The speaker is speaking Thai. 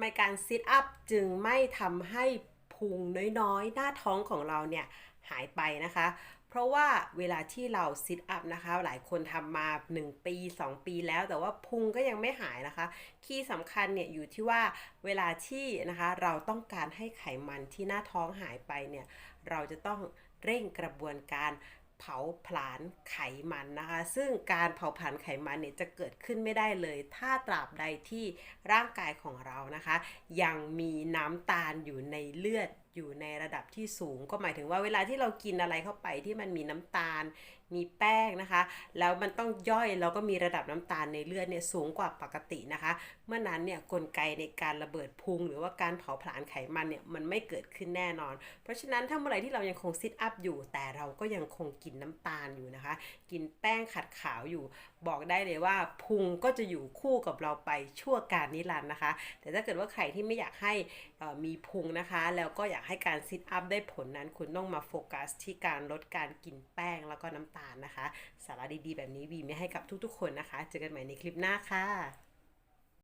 ไมการซิทอัพจึงไม่ทำให้พุงน้อยๆ หน้าท้องของเราเนี่ยหายไปนะคะ เพราะว่าเวลาที่เราซิทอัพนะคะ หลายคนทำมา 1 ปี 2 ปีแล้ว แต่ว่าพุงก็ยังไม่หายนะคะ คีย์สำคัญเนี่ยอยู่ที่ว่าเวลาที่นะคะเราต้องการให้ไขมันที่หน้าท้องหายไปเนี่ย เราจะต้องเร่งกระบวนการ เผาผลาญไขมันนะคะ ซึ่งการเผาผลาญไขมันเนี่ยจะเกิดขึ้นไม่ได้เลย ถ้าตราบใดที่ร่างกายของเรานะคะ ยังมีน้ำตาลอยู่ในเลือดอยู่ในระดับที่สูง ก็หมายถึงว่าเวลาที่เรากินอะไรเข้าไปที่มันมีน้ำตาล มีแป้งนะคะ แล้วมันต้องย่อยแล้วก็มีระดับน้ำตาลในเลือดเนี่ยสูงกว่าปกตินะคะ เมื่อนั้นเนี่ยกลไกในการระเบิดพุง หรือว่าการเผาผลาญไขมันเนี่ยมันไม่เกิดขึ้นแน่นอน เพราะฉะนั้นถ้าเมื่อไหร่ที่เรายังคงซิทอัพอยู่ แต่เราก็ยังคงกินน้ำตาลอยู่นะคะ กินแป้งขัดขาวอยู่ บอกได้เลยว่าพุงก็จะอยู่คู่กับเราไปชั่วการนิรันดร์นะคะ แต่ถ้าเกิดว่าใครที่ไม่อยากให้อ่อมีพุงนะคะ แล้วก็อยากากให้การซิทอัพได้ผลนั้น คุณต้องมาโฟกัสที่การลดการกินแป้งแล้วก็น้ำตาลนะคะ สาระดีๆ แบบนี้วีมีให้กับทุกๆ คนนะคะ เจอกันใหม่ในคลิปหน้าค่ะ